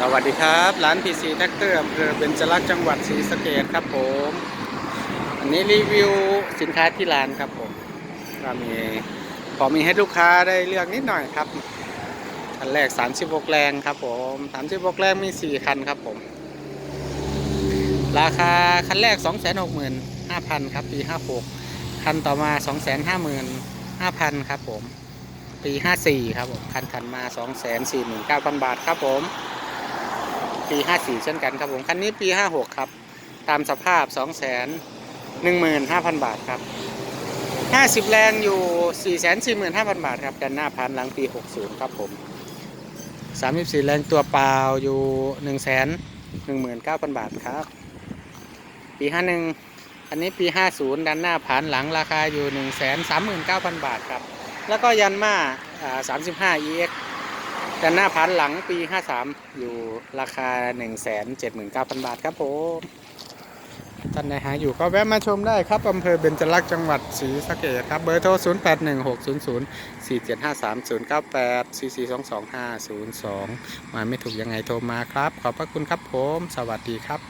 สวัสดีครับร้านพีซีแท็กเตอร์อำเภอเบญจรักษ์จังหวัดศรีสะเกษครับผมอันนี้รีวิวสินค้าที่ร้านครับผมก็มีพอมีให้ลูกค้าได้เลือกนิดหน่อยครับคันแรก 36 แรงครับผม36 แรงมี 4 คันครับผม ราคาคันแรก 265,000 ครับปี 56 คันต่อมา 255,000 ครับผม ปี 54 ครับผม คันถัดมา 249,000 บาทครับผม ปี 54 เช่นกันครับผม คันนี้ปี 56 ครับ ตามสภาพ 2 1 5 0 0 0 บาทครับ 50 แรงอยู่ 4 4 5 0 0 0 บาทครับกันหน้าพันหลังปี 60 ครับผม 34 แรงตัวเปล่าอยู่ 1 1 9 0 0 0 บาทครับ ปี 51 อันนี้ปี 50 ด้านหน้าพันหลังราคาอยู่ 1 3 9 0 0 0 บาทครับ แล้วก็ยันมาอ่า35 EX ด้านหน้าพันหลังปี 53 อยู่ราคา 179,000 บาทครับผมท่านใดหาอยู่ก็แวะมาชมได้ครับอำเภอเบญจลักษณ์จังหวัดศรีสะเกษครับ เบอร์โทร 0816004753 098 4422 502มาไม่ถูกยังไงโทรมาครับ ขอบพระคุณครับผม สวัสดีครับ